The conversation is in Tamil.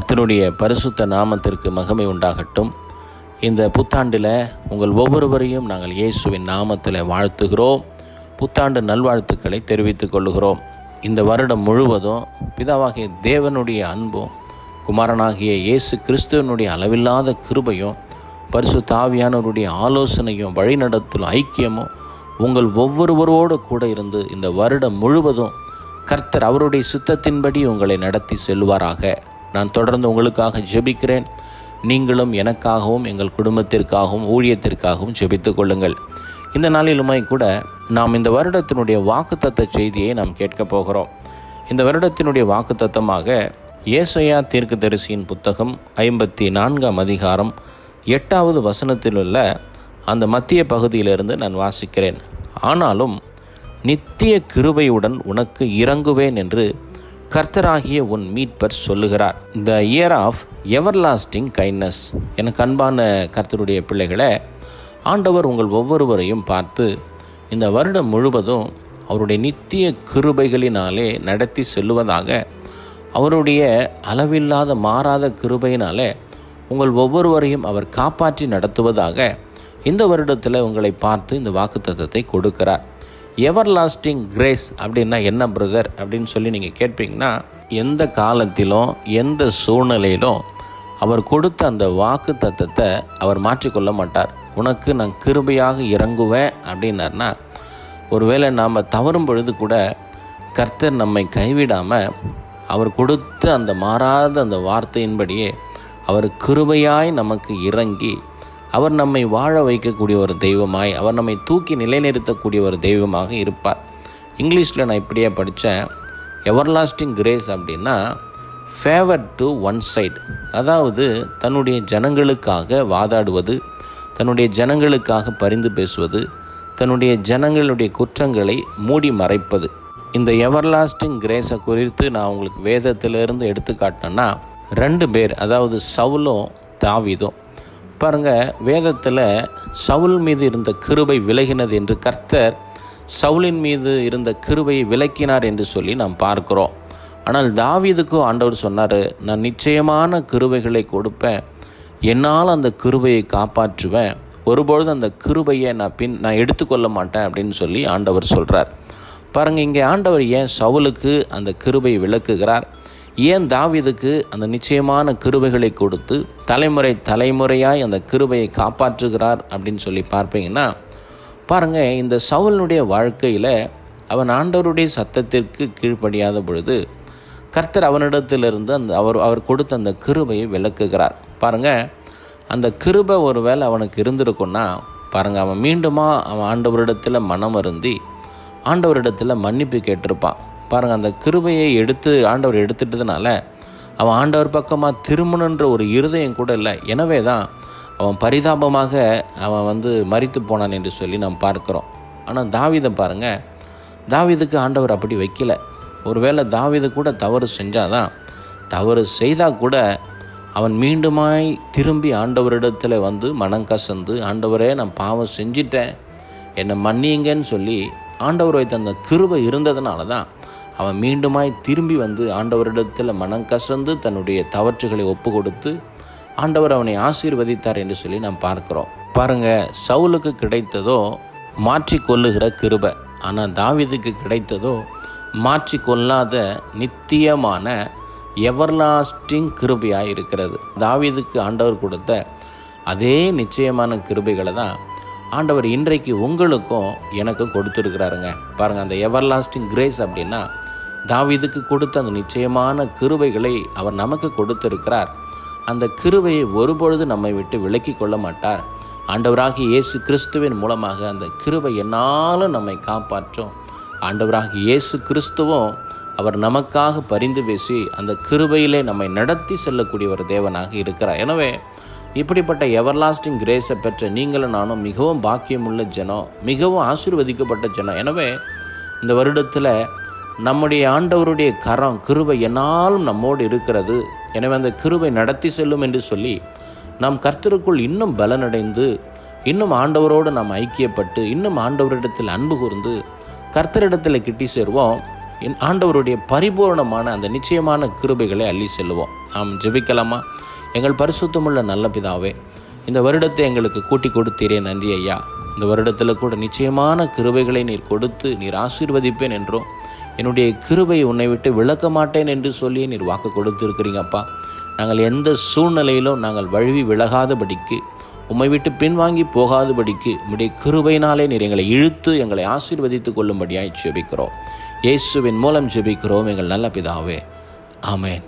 கர்த்தருடைய பரிசுத்த நாமத்திற்கு மகிமை உண்டாகட்டும். இந்த புத்தாண்டில் உங்கள் ஒவ்வொருவரையும் நாங்கள் இயேசுவின் நாமத்தில் வாழ்த்துகிறோம். புத்தாண்டு நல்வாழ்த்துக்களை தெரிவித்துக் கொள்கிறோம் இந்த வருடம் முழுவதும் பிதாவாகிய தேவனுடைய அன்பும் குமாரனாகிய இயேசு கிறிஸ்துவனுடைய அளவில்லாத கிருபையும் பரிசு தாவியானவருடைய ஆலோசனையும் வழிநடத்தும் ஐக்கியமும் உங்கள் ஒவ்வொருவரோடு கூட இருந்து இந்த வருடம் முழுவதும் கர்த்தர் அவருடைய சுத்தத்தின்படி உங்களை நடத்தி செல்வாராக. நான் தொடர்ந்து உங்களுக்காக ஜெபிக்கிறேன். நீங்களும் எனக்காகவும் எங்கள் குடும்பத்திற்காகவும் ஊழியத்திற்காகவும் ஜெபித்து கொள்ளுங்கள். இந்த நாளிலுமே கூட நாம் இந்த வருடத்தினுடைய வாக்குத்தத்த செய்தியை நாம் கேட்கப் போகிறோம். இந்த வருடத்தினுடைய வாக்குத்தத்தமாக ஏசையா தீர்க்கதரிசியின் புத்தகம் ஐம்பத்தி நான்காம் அதிகாரம் எட்டாவது வசனத்தில் உள்ள அந்த மத்திய பகுதியிலிருந்து நான் வாசிக்கிறேன். ஆனாலும் நித்திய கிருபையுடன் உனக்கு இறங்குவேன் என்று கர்த்தராகிய உன் மீட்பர் சொல்லுகிறார். The year of everlasting kindness எனக்கு அன்பான கர்த்தருடைய பிள்ளைகளை ஆண்டவர் உங்கள் ஒவ்வொருவரையும் பார்த்து இந்த வருடம் முழுவதும் அவருடைய நித்திய கிருபைகளினாலே நடத்தி செல்லுவதாக அவருடைய அளவில்லாத மாறாத கிருபையினாலே உங்கள் ஒவ்வொருவரையும் அவர் காப்பாற்றி நடத்துவதாக இந்த வருடத்தில் உங்களை பார்த்து இந்த வாக்குத்தத்தத்தை கொடுக்கிறார். எவர் லாஸ்டிங் கிரேஸ் அப்படின்னா என்ன பிரதர் அப்படின்னு சொல்லி நீங்கள் கேட்பீங்கன்னா எந்த காலத்திலும் எந்த சூழ்நிலையிலும் அவர் கொடுத்த அந்த வாக்கு தத்தத்தை அவர் மாற்றிக்கொள்ள மாட்டார். உனக்கு நான் கிருபையாக இறங்குவேன் அப்படின்னார்னா ஒருவேளை நாம் தவறும் பொழுது கூட கர்த்தர் நம்மை கைவிடாமல் அவர் கொடுத்த அந்த மாறாத அந்த வார்த்தையின்படியே அவர் கிருபையாய் நமக்கு இறங்கி அவர் நம்மை வாழ வைக்கக்கூடிய ஒரு தெய்வமாய் அவர் நம்மை தூக்கி நிலைநிறுத்தக்கூடிய ஒரு தெய்வமாக இருப்பார். இங்கிலீஷில் நான் இப்படியே படித்தேன் எவர்லாஸ்டிங் கிரேஸ் அப்படின்னா ஃபேவர் டு ஒன் சைடு அதாவது தன்னுடைய ஜனங்களுக்காக வாதாடுவது தன்னுடைய ஜனங்களுக்காக பரிந்து பேசுவது தன்னுடைய ஜனங்களுடைய குற்றங்களை மூடி மறைப்பது. இந்த எவர்லாஸ்டிங் கிரேஸை குறித்து நான் உங்களுக்கு வேதத்திலிருந்து எடுத்து காட்டினேன்னா ரெண்டு பேர் அதாவது சவுலும் தாவிதும் பாருங்கள் வேதத்தில் சவுல் மீது இருந்த கிருபை விலகினது என்று கர்த்தர் சவுலின் மீது இருந்த கிருபையை விலக்கினார் என்று சொல்லி நாம் பார்க்கிறோம். ஆனால் தாவீதுக்கும் ஆண்டவர் சொன்னார் நான் நிச்சயமான கிருபைகளை கொடுப்பேன். என்னால் அந்த கிருபையை காப்பாற்றுவேன். ஒருபொழுது அந்த கிருபையை நான் பின் நான் எடுத்துக்கொள்ள மாட்டேன் அப்படின்னு சொல்லி ஆண்டவர் சொல்கிறார் பாருங்கள் இங்கே ஆண்டவர் ஏன் சவுலுக்கு அந்த கிருபையை விளக்குகிறார்? ஏன் தாவிதுக்கு அந்த நிச்சயமான கிருபைகளை கொடுத்து தலைமுறை தலைமுறையாய் அந்த கிருபையை காப்பாற்றுகிறார் அப்படின்னு சொல்லி பார்ப்பீங்கன்னா பாருங்கள் இந்த சவுலனுடைய வாழ்க்கையில் அவன் ஆண்டவருடைய சத்தத்திற்கு கீழ்ப்படியாத பொழுது கர்த்தர் அவனிடத்திலிருந்து அந்த அவர் அவர் கொடுத்த அந்த கிருபையை விளக்குகிறார். பாருங்கள் அந்த கிருபை ஒரு வேளை அவனுக்கு இருந்திருக்குன்னா பாருங்கள் அவன் மீண்டுமா அவன் ஆண்டவரிடத்தில் மனம் அருந்தி ஆண்டவரிடத்தில் மன்னிப்பு கேட்டிருப்பான். பாருங்கள் அந்த கிருபையை எடுத்து ஆண்டவர் எடுத்துட்டதுனால அவன் ஆண்டவர் பக்கமாக திருமணன்ற ஒரு இருதயம் கூட இல்லை. எனவே தான் அவன் பரிதாபமாக அவன் வந்து மறித்து போனான் என்று சொல்லி நாம் பார்க்குறோம். ஆனால் தாவிதை பாருங்கள் தாவிதுக்கு ஆண்டவர் அப்படி வைக்கல. ஒருவேளை தாவிது கூட தவறு செஞ்சாதான் தவறு செய்தால் கூட அவன் மீண்டுமாய் திரும்பி ஆண்டவரிடத்தில் வந்து மனம் கசந்து ஆண்டவரே நான் பாவம் செஞ்சிட்டேன். என்னை மன்னியுங்கன்னு சொல்லி ஆண்டவர் வைத்த அந்த கிருபை இருந்ததுனால தான் அவன் மீண்டுமாய் திரும்பி வந்து ஆண்டவரிடத்தில் மனம் கசந்து தன்னுடைய தவற்றுகளை ஒப்பு கொடுத்து ஆண்டவர் அவனை ஆசீர்வதித்தார் என்று சொல்லி நாம் பார்க்குறோம். பாருங்கள் சவுலுக்கு கிடைத்ததோ மாற்றி கொள்ளுகிற கிருபை. ஆனால் தாவிதுக்கு கிடைத்ததோ மாற்றி கொள்ளாத நித்தியமான எவர்லாஸ்டிங் கிருபையாக இருக்கிறது. தாவிதுக்கு ஆண்டவர் கொடுத்த அதே நிச்சயமான கிருபைகளை தான் ஆண்டவர் இன்றைக்கு உங்களுக்கும் எனக்கும் கொடுத்துருக்கிறாருங்க. பாருங்கள் அந்த எவர்லாஸ்டிங் கிரேஸ் அப்படின்னா தாவிதுக்கு கொடுத்த அந்த நிச்சயமான கிருவைகளை அவர் நமக்கு கொடுத்திருக்கிறார். அந்த கிருவையை ஒருபொழுது நம்மை விட்டு விலக்கி கொள்ள மாட்டார். ஆண்டவராகி இயேசு கிறிஸ்துவின் மூலமாக அந்த கிருவை என்னாலும் நம்மை காப்பாற்றும். ஆண்டவராகி இயேசு கிறிஸ்துவும் அவர் நமக்காக பரிந்து பேசி அந்த கிருபையிலே நம்மை நடத்தி செல்லக்கூடிய ஒரு தேவனாக இருக்கிறார். எனவே இப்படிப்பட்ட எவர்லாஸ்டிங் கிரேஸை பெற்ற நீங்களும் நானும் மிகவும் பாக்கியமுள்ள ஜனம் மிகவும் ஆசீர்வதிக்கப்பட்ட ஜனம். எனவே இந்த வருடத்தில் நம்முடைய ஆண்டவருடைய கரம் கிருபை என்னாலும் நம்மோடு இருக்கிறது. எனவே அந்த கிருபை நடத்தி செல்லும் என்று சொல்லி நாம் கர்த்தருக்குள் இன்னும் பலனடைந்து இன்னும் ஆண்டவரோடு நாம் ஐக்கியப்பட்டு இன்னும் ஆண்டவரிடத்தில் அன்பு கூர்ந்து கர்த்தரிடத்தில் கிட்டி சேருவோம். ஆண்டவருடைய பரிபூர்ணமான அந்த நிச்சயமான கிருபைகளை அள்ளி செல்லுவோம். நாம் ஜெபிக்கலாமா? எங்கள் பரிசுத்தமுள்ள நல்ல பிதாவே இந்த வருடத்தை எங்களுக்கு கூட்டி கொடுத்தீரே நன்றி ஐயா. இந்த வருடத்தில் கூட நிச்சயமான கிருபைகளை நீர் கொடுத்து நீர் ஆசீர்வதிப்பேன் என்றும் என்னுடைய கிருபை உன்னை விட்டு விளக்க மாட்டேன் என்று சொல்லி நீர் வாக்கு கொடுத்துருக்கிறீங்கப்பா நாங்கள் எந்த சூழ்நிலையிலும் நாங்கள் வழுவி விலகாதபடிக்கு உம்மை விட்டு பின்வாங்கி போகாதபடிக்கு உம்முடைய கிருபையினாலே நீர் எங்களை இழுத்து எங்களை ஆசீர்வதித்துக் கொள்ளும்படியாய் ஜெபிக்கிறோம். இயேசுவின் மூலம் ஜெபிக்கிறோம் எங்கள் நல்ல பிதாவே. ஆமேன்.